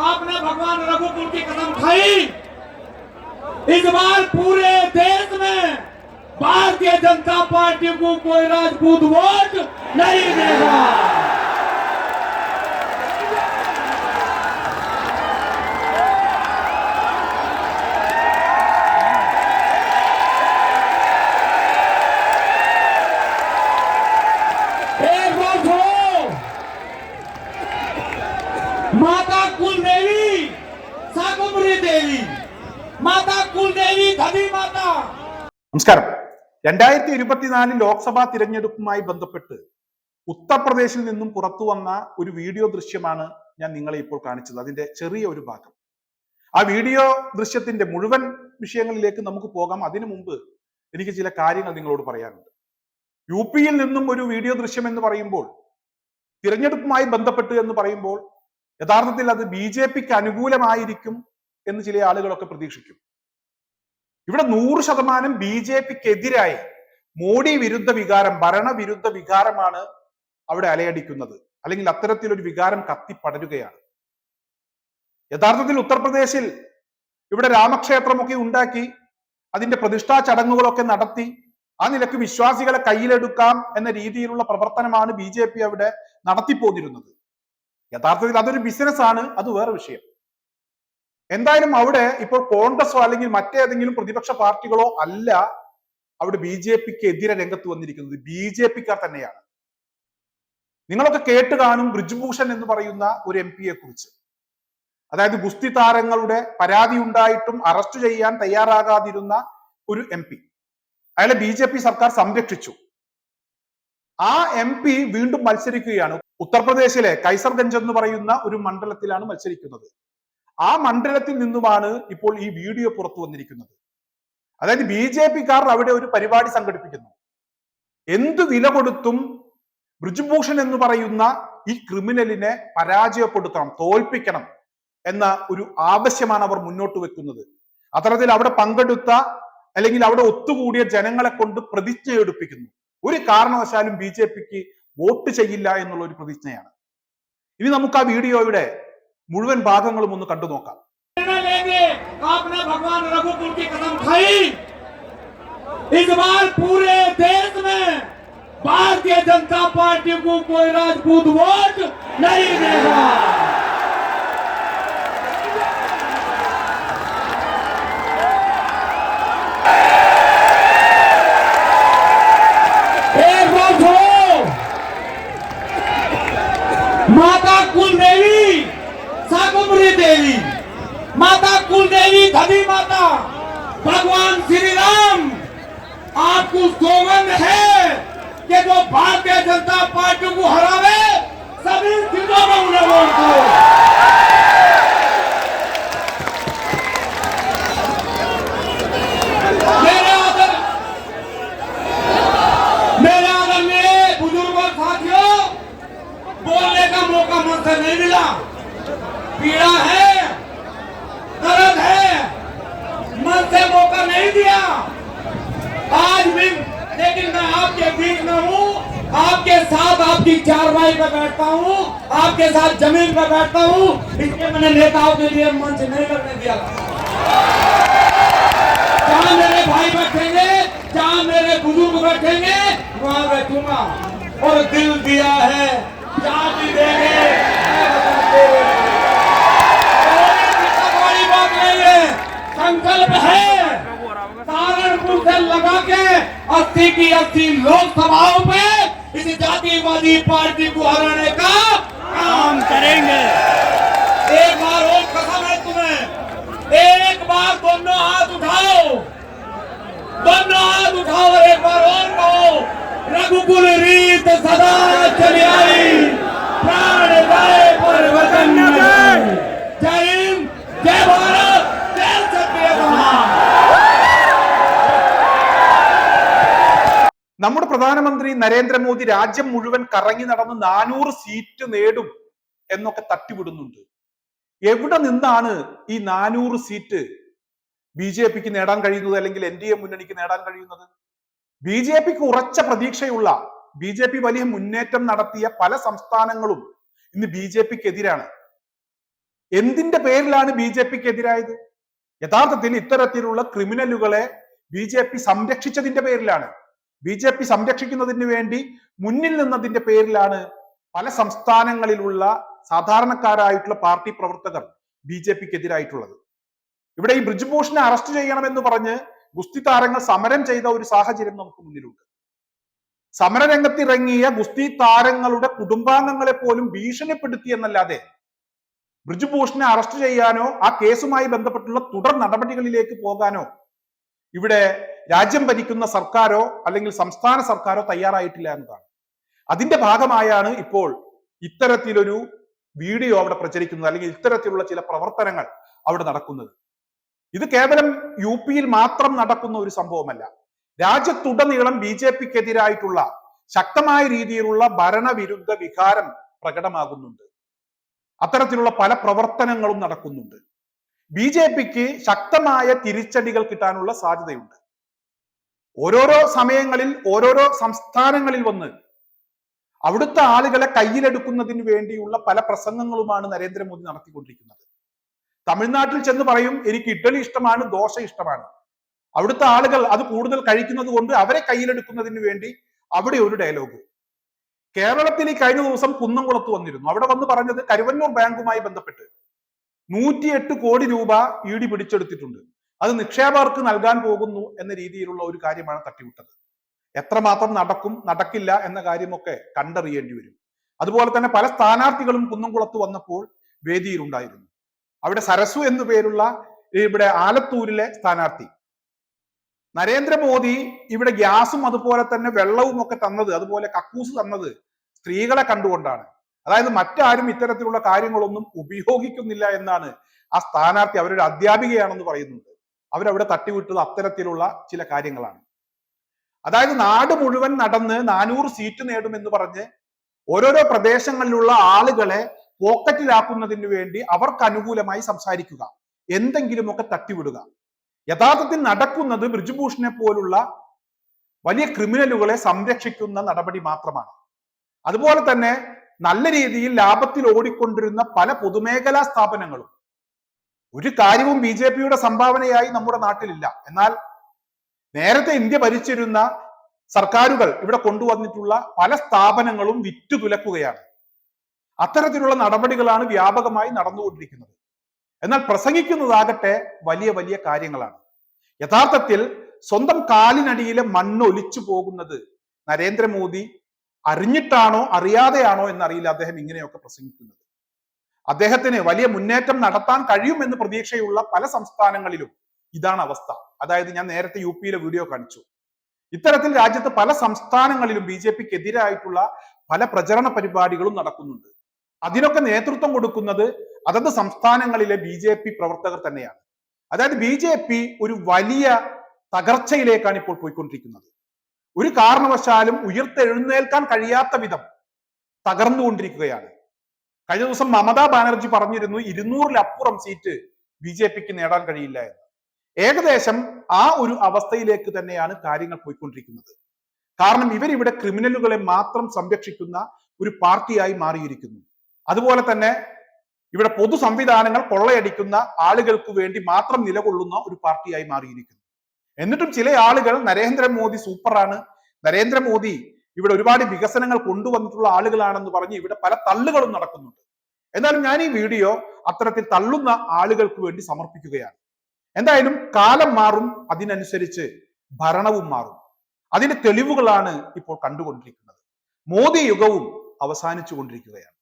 आपने भगवान रघुकुल की कसम खाई। इस बार पूरे देश में भारतीय जनता पार्टी को कोई राजपूत वोट नहीं देगा। നമസ്കാരം. രണ്ടായിരത്തി ഇരുപത്തിനാല് ലോക്സഭാ തിരഞ്ഞെടുപ്പുമായി ബന്ധപ്പെട്ട് ഉത്തർപ്രദേശിൽ നിന്നും പുറത്തു വന്ന ഒരു വീഡിയോ ദൃശ്യമാണ് ഞാൻ നിങ്ങളെ ഇപ്പോൾ കാണിച്ചത്. അതിന്റെ ചെറിയ ഒരു ഭാഗം. ആ വീഡിയോ ദൃശ്യത്തിന്റെ മുഴുവൻ വിഷയങ്ങളിലേക്ക് നമുക്ക് പോകാം. അതിനു മുമ്പ് എനിക്ക് ചില കാര്യങ്ങൾ നിങ്ങളോട് പറയാനുണ്ട്. യു പിയിൽ നിന്നും ഒരു വീഡിയോ ദൃശ്യം എന്ന് പറയുമ്പോൾ തിരഞ്ഞെടുപ്പുമായി ബന്ധപ്പെട്ട് എന്ന് പറയുമ്പോൾ യഥാർത്ഥത്തിൽ അത് ബി ജെ പിക്ക് അനുകൂലമായിരിക്കും എന്ന് ചില ആളുകളൊക്കെ പ്രതീക്ഷിക്കും. ഇവിടെ നൂറ് ശതമാനം ബി ജെ പിക്കെതിരായി മോഡി വിരുദ്ധ വികാരം ഭരണവിരുദ്ധ വികാരമാണ് അവിടെ അലയടിക്കുന്നത്. അല്ലെങ്കിൽ അത്തരത്തിലൊരു വികാരം കത്തിപ്പടരുകയാണ്. യഥാർത്ഥത്തിൽ ഉത്തർപ്രദേശിൽ ഇവിടെ രാമക്ഷേത്രമൊക്കെ ഉണ്ടാക്കി അതിന്റെ പ്രതിഷ്ഠാ ചടങ്ങുകളൊക്കെ നടത്തി ആ നിലയ്ക്ക് വിശ്വാസികളെ കയ്യിലെടുക്കാം എന്ന രീതിയിലുള്ള പ്രവർത്തനമാണ് ബി ജെ പി അവിടെ നടത്തിപ്പോന്നിരുന്നത്. യഥാർത്ഥത്തിൽ അതൊരു ബിസിനസ് ആണ് അത് വേറെ വിഷയം. എന്തായാലും അവിടെ ഇപ്പോൾ കോൺഗ്രസോ അല്ലെങ്കിൽ മറ്റേതെങ്കിലും പ്രതിപക്ഷ പാർട്ടികളോ അല്ല അവിടെ ബി ജെ പിക്ക് എതിരെ രംഗത്ത് വന്നിരിക്കുന്നത്. ബി ജെ പിക്കാർ തന്നെയാണ്. നിങ്ങളൊക്കെ കേട്ട് കാണും ബ്രിജ്ഭൂഷൺ എന്ന് പറയുന്ന ഒരു എം പിയെ കുറിച്ച് അതായത് ഗുസ്തി താരങ്ങളുടെ പരാതി ഉണ്ടായിട്ടും അറസ്റ്റ് ചെയ്യാൻ തയ്യാറാകാതിരുന്ന ഒരു എം പി. അയാളെ ബി ജെ പി സർക്കാർ സംരക്ഷിച്ചു. ആ എം പി വീണ്ടും മത്സരിക്കുകയാണ്. ഉത്തർപ്രദേശിലെ കൈസർഗഞ്ച് എന്ന് പറയുന്ന ഒരു മണ്ഡലത്തിലാണ് മത്സരിക്കുന്നത്. ആ മണ്ഡലത്തിൽ നിന്നുമാണ് ഇപ്പോൾ ഈ വീഡിയോ പുറത്തു വന്നിരിക്കുന്നത്. അതായത് ബി ജെ പിക്കാർ അവിടെ ഒരു പരിപാടി സംഘടിപ്പിക്കുന്നു. എന്ത് വില കൊടുത്തും ബ്രിജ്ഭൂഷൺ എന്ന് പറയുന്ന ഈ ക്രിമിനലിനെ പരാജയപ്പെടുത്തണം തോൽപ്പിക്കണം എന്ന ഒരു ആവശ്യമാണ് അവർ മുന്നോട്ട് വെക്കുന്നത്. അത്തരത്തിൽ അവിടെ പങ്കെടുത്ത അല്ലെങ്കിൽ അവിടെ ഒത്തുകൂടിയ ജനങ്ങളെ കൊണ്ട് പ്രതിജ്ഞ എടുപ്പിക്കുന്നു. ഒരു കാരണവശാലും ബി ജെ പിക്ക് വോട്ട് ചെയ്യില്ല എന്നുള്ള ഒരു പ്രതിജ്ഞയാണ്. ഇനി നമുക്ക് ആ വീഡിയോയുടെ മുഴുവൻ ഭാഗങ്ങളും ഒന്ന് കണ്ടു നോക്കാം निर्णय लेंगे आपने भगवान रघुकुल की कसम खाई इस बार पूरे देश में भारतीय जनता पार्टी को कोई राजपूत वोट नहीं देगा एक बार सुनो माता कुल देवी साकुमरी देवी माता कुल देवी धनी माता, भगवान श्री राम आपको सौगंध है कि जो भारतीय जनता पार्टी को हरावे, सभी चीज़ों में उन्हें वोट दो। बोलने का मौका मुझसे नहीं मिला। पीड़ा है दर्द है मन से मौका नहीं दिया। आज भी लेकिन मैं आपके बीच में हूँ। आपके साथ आपकी चारवाई पर बैठता हूँ। आपके साथ ज़मीन पर बैठता हूँ। इसलिए मैंने नेताओं के लिए मंच नहीं लगने दिया। जहाँ मेरे भाई बैठेंगे, जहाँ मेरे बुज़ुर्ग बैठेंगे, वहाँ बैठूँगा और दिल दिया है जहाँ भी देंगे मैं वतन को कोई दिक्कत वाली बात नहीं है संकल्प है। सहारनपुर से लगा के अस्सी की अस्सी लोकसभाओं पे इस जातिवादी पार्टी को हराने का काम करेंगे। एक बार और कसम है तुम्हें। एक बार दोनों हाथ उठाओ। दोनों हाथ उठाओ, एक बार और कहो, रघुकुल रीत सदा चली आई। प्राण നമ്മുടെ പ്രധാനമന്ത്രി നരേന്ദ്രമോദി രാജ്യം മുഴുവൻ കറങ്ങി നടന്ന് നാനൂറ് സീറ്റ് നേടും എന്നൊക്കെ തട്ടിവിടുന്നുണ്ട്. എവിടെ നിന്നാണ് ഈ നാനൂറ് സീറ്റ് ബി ജെ പിക്ക് നേടാൻ കഴിയുന്നത് അല്ലെങ്കിൽ എൻ ഡി എ മുന്നണിക്ക് നേടാൻ കഴിയുന്നത്? ബി ജെ പിക്ക് ഉറച്ച പ്രതീക്ഷയുള്ള ബി ജെ പി വലിയ മുന്നേറ്റം നടത്തിയ പല സംസ്ഥാനങ്ങളും ഇന്ന് ബി ജെ പിക്ക് എതിരാണ് എന്തിന്റെ പേരിലാണ് ബി ജെ പിക്ക് എതിരായത് യഥാർത്ഥത്തിൽ ഇത്തരത്തിലുള്ള ക്രിമിനലുകളെ ബി ജെ പി സംരക്ഷിച്ചതിന്റെ പേരിലാണ്. ബി ജെ പി സംരക്ഷിക്കുന്നതിന് വേണ്ടി മുന്നിൽ നിന്നതിന്റെ പേരിലാണ് പല സംസ്ഥാനങ്ങളിലുള്ള സാധാരണക്കാരായിട്ടുള്ള പാർട്ടി പ്രവർത്തകർ ബി ജെ പിക്ക് എതിരായിട്ടുള്ളത് ഇവിടെ ഈ ബ്രിജ്ഭൂഷണെ അറസ്റ്റ് ചെയ്യണമെന്ന് പറഞ്ഞ് ഗുസ്തി താരങ്ങൾ സമരം ചെയ്ത ഒരു സാഹചര്യം നമുക്ക് മുന്നിലുണ്ട്. സമരരംഗത്തിറങ്ങിയ ഗുസ്തി താരങ്ങളുടെ കുടുംബാംഗങ്ങളെ പോലും ഭീഷണിപ്പെടുത്തി എന്നല്ലാതെ ബ്രിജ്ഭൂഷണെ അറസ്റ്റ് ചെയ്യാനോ ആ കേസുമായി ബന്ധപ്പെട്ടുള്ള തുടർ നടപടികളിലേക്ക് പോകാനോ ഇവിടെ രാജ്യം ഭരിക്കുന്ന സർക്കാരോ അല്ലെങ്കിൽ സംസ്ഥാന സർക്കാരോ തയ്യാറായിട്ടില്ല എന്നതാണ്. അതിന്റെ ഭാഗമായാണ് ഇപ്പോൾ ഇത്തരത്തിലൊരു വീഡിയോ അവിടെ പ്രചരിക്കുന്നത് അല്ലെങ്കിൽ ഇത്തരത്തിലുള്ള ചില പ്രവർത്തനങ്ങൾ അവിടെ നടക്കുന്നത്. ഇത് കേവലം യു പിയിൽ മാത്രം നടക്കുന്ന ഒരു സംഭവമല്ല. രാജ്യത്തുടനീളം ബി ജെ പിക്കെതിരായിട്ടുള്ള ശക്തമായ രീതിയിലുള്ള ഭരണവിരുദ്ധ വികാരം പ്രകടമാകുന്നുണ്ട്. അത്തരത്തിലുള്ള പല പ്രവർത്തനങ്ങളും നടക്കുന്നുണ്ട്. ബി ജെ പിക്ക് ശക്തമായ തിരിച്ചടികൾ കിട്ടാനുള്ള സാധ്യതയുണ്ട്. ഓരോരോ സമയങ്ങളിൽ ഓരോരോ സംസ്ഥാനങ്ങളിൽ വന്ന് അവിടുത്തെ ആളുകളെ കയ്യിലെടുക്കുന്നതിന് വേണ്ടിയുള്ള പല പ്രസംഗങ്ങളുമാണ് നരേന്ദ്രമോദി നടത്തിക്കൊണ്ടിരിക്കുന്നത്. തമിഴ്നാട്ടിൽ ചെന്ന് പറയും എനിക്ക് ഇഡ്ഡലി ഇഷ്ടമാണ് ദോശ ഇഷ്ടമാണ്. അവിടുത്തെ ആളുകൾ അത് കൂടുതൽ കഴിക്കുന്നത് കൊണ്ട് അവരെ കയ്യിലെടുക്കുന്നതിന് വേണ്ടി അവിടെ ഒരു ഡയലോഗ്. കേരളത്തിൽ ഈ കഴിഞ്ഞ ദിവസം കുന്നംകുളത്ത് വന്നിരുന്നു. അവിടെ വന്ന് പറഞ്ഞത് കരുവന്നൂർ ബാങ്കുമായി ബന്ധപ്പെട്ട്. നൂറ്റിയെട്ട് കോടി രൂപ ഇ ഡി പിടിച്ചെടുത്തിട്ടുണ്ട്. അത് നിക്ഷേപകർക്ക് നൽകാൻ പോകുന്നു എന്ന രീതിയിലുള്ള ഒരു കാര്യമാണ് തട്ടിവിട്ടത്. എത്രമാത്രം നടക്കും നടക്കില്ല എന്ന കാര്യമൊക്കെ കണ്ടറിയേണ്ടി വരും. അതുപോലെ തന്നെ പല സ്ഥാനാർത്ഥികളും കുന്നംകുളത്ത് വന്നപ്പോൾ വേദിയിലുണ്ടായിരുന്നു അവിടെ സരസു എന്നു പേരുള്ള ഇവിടെ ആലത്തൂരിലെ സ്ഥാനാർത്ഥി. നരേന്ദ്രമോദി ഇവിടെ ഗ്യാസും അതുപോലെ തന്നെ വെള്ളവും ഒക്കെ തന്നത് അതുപോലെ കക്കൂസ് തന്നത് സ്ത്രീകളെ കണ്ടുകൊണ്ടാണ്. അതായത് മറ്റാരും ഇത്തരത്തിലുള്ള കാര്യങ്ങളൊന്നും ഉപയോഗിക്കുന്നില്ല എന്നാണ് ആ സ്ഥാനാർത്ഥി അവരൊരു അധ്യാപികയാണെന്ന് പറയുന്നുണ്ട്. അവരവിടെ തട്ടിവിട്ടത് അത്തരത്തിലുള്ള ചില കാര്യങ്ങളാണ്. അതായത് നാട് മുഴുവൻ നടന്ന് നാനൂറ് സീറ്റ് നേടുമെന്ന് പറഞ്ഞ് ഓരോരോ പ്രദേശങ്ങളിലുള്ള ആളുകളെ പോക്കറ്റിലാക്കുന്നതിന് വേണ്ടി അവർക്ക് അനുകൂലമായി സംസാരിക്കുക എന്തെങ്കിലുമൊക്കെ തട്ടിവിടുക. യഥാർത്ഥത്തിൽ നടക്കുന്നത് ബ്രിജ്ഭൂഷണെ പോലുള്ള വലിയ ക്രിമിനലുകളെ സംരക്ഷിക്കുന്ന നടപടി മാത്രമാണ്. അതുപോലെ തന്നെ നല്ല രീതിയിൽ ലാഭത്തിൽ ഓടിക്കൊണ്ടിരുന്ന പല പൊതുമേഖലാ സ്ഥാപനങ്ങളും. ഒരു കാര്യവും ബി ജെ പിയുടെ സംഭാവനയായി നമ്മുടെ നാട്ടിലില്ല. എന്നാൽ നേരത്തെ ഇന്ത്യ ഭരിച്ചിരുന്ന സർക്കാരുകൾ ഇവിടെ കൊണ്ടുവന്നിട്ടുള്ള പല സ്ഥാപനങ്ങളും വിറ്റു തുലക്കുകയാണ്. അത്തരത്തിലുള്ള നടപടികളാണ് വ്യാപകമായി നടന്നുകൊണ്ടിരിക്കുന്നത്. എന്നാൽ പ്രസംഗിക്കുന്നതാകട്ടെ വലിയ വലിയ കാര്യങ്ങളാണ്. യഥാർത്ഥത്തിൽ സ്വന്തം കാലിനടിയിലെ മണ്ണ് ഒലിച്ചു പോകുന്നത് നരേന്ദ്രമോദി അറിഞ്ഞിട്ടാണോ അറിയാതെയാണോ എന്നറിയില്ല അദ്ദേഹം ഇങ്ങനെയൊക്കെ പ്രസംഗിക്കുന്നത്. അദ്ദേഹത്തിന് വലിയ മുന്നേറ്റം നടത്താൻ കഴിയുമെന്ന് പ്രതീക്ഷയുള്ള പല സംസ്ഥാനങ്ങളിലും ഇതാണ് അവസ്ഥ. അതായത് ഞാൻ നേരത്തെ യു പിയിലെ വീഡിയോ കാണിച്ചു. ഇത്തരത്തിൽ രാജ്യത്ത് പല സംസ്ഥാനങ്ങളിലും ബി ജെ പിക്ക് എതിരായിട്ടുള്ള പല പ്രചരണ പരിപാടികളും നടക്കുന്നുണ്ട്. അതിനൊക്കെ നേതൃത്വം കൊടുക്കുന്നത് അതത് സംസ്ഥാനങ്ങളിലെ ബി ജെ പി പ്രവർത്തകർ തന്നെയാണ്. അതായത് ബി ജെ പി ഒരു വലിയ തകർച്ചയിലേക്കാണ് ഇപ്പോൾ പോയിക്കൊണ്ടിരിക്കുന്നത്. ഒരു കാരണവശാലും ഉയർത്തെഴുന്നേൽക്കാൻ കഴിയാത്ത വിധം തകർന്നുകൊണ്ടിരിക്കുകയാണ്. കഴിഞ്ഞ ദിവസം മമതാ ബാനർജി പറഞ്ഞിരുന്നു ഇരുന്നൂറിലപ്പുറം സീറ്റ് ബി ജെ പിക്ക് നേടാൻ കഴിയില്ല എന്ന്. ഏകദേശം ആ ഒരു അവസ്ഥയിലേക്ക് തന്നെയാണ് കാര്യങ്ങൾ പോയിക്കൊണ്ടിരിക്കുന്നത്. കാരണം ഇവരിവിടെ ക്രിമിനലുകളെ മാത്രം സംരക്ഷിക്കുന്ന ഒരു പാർട്ടിയായി മാറിയിരിക്കുന്നു. അതുപോലെ തന്നെ ഇവിടെ പൊതു സംവിധാനങ്ങൾ കൊള്ളയടിക്കുന്ന ആളുകൾക്ക് വേണ്ടി മാത്രം നിലകൊള്ളുന്ന ഒരു പാർട്ടിയായി മാറിയിരിക്കുന്നു. എന്നിട്ടും ചില ആളുകൾ നരേന്ദ്രമോദി സൂപ്പറാണ് നരേന്ദ്രമോദി ഇവിടെ ഒരുപാട് വികസനങ്ങൾ കൊണ്ടുവന്നിട്ടുള്ള ആളുകളാണെന്ന് പറഞ്ഞ് ഇവിടെ പല തള്ളുകളും നടക്കുന്നുണ്ട്. എന്നാലും ഞാൻ ഈ വീഡിയോ അത്തരത്തിൽ തള്ളുന്ന ആളുകൾക്ക് വേണ്ടി സമർപ്പിക്കുകയാണ്. എന്തായാലും കാലം മാറും അതിനനുസരിച്ച് ഭരണവും മാറും. അതിന്റെ തെളിവുകളാണ് ഇപ്പോൾ കണ്ടുകൊണ്ടിരിക്കുന്നത്. മോദി യുഗവും അവസാനിച്ചു കൊണ്ടിരിക്കുകയാണ്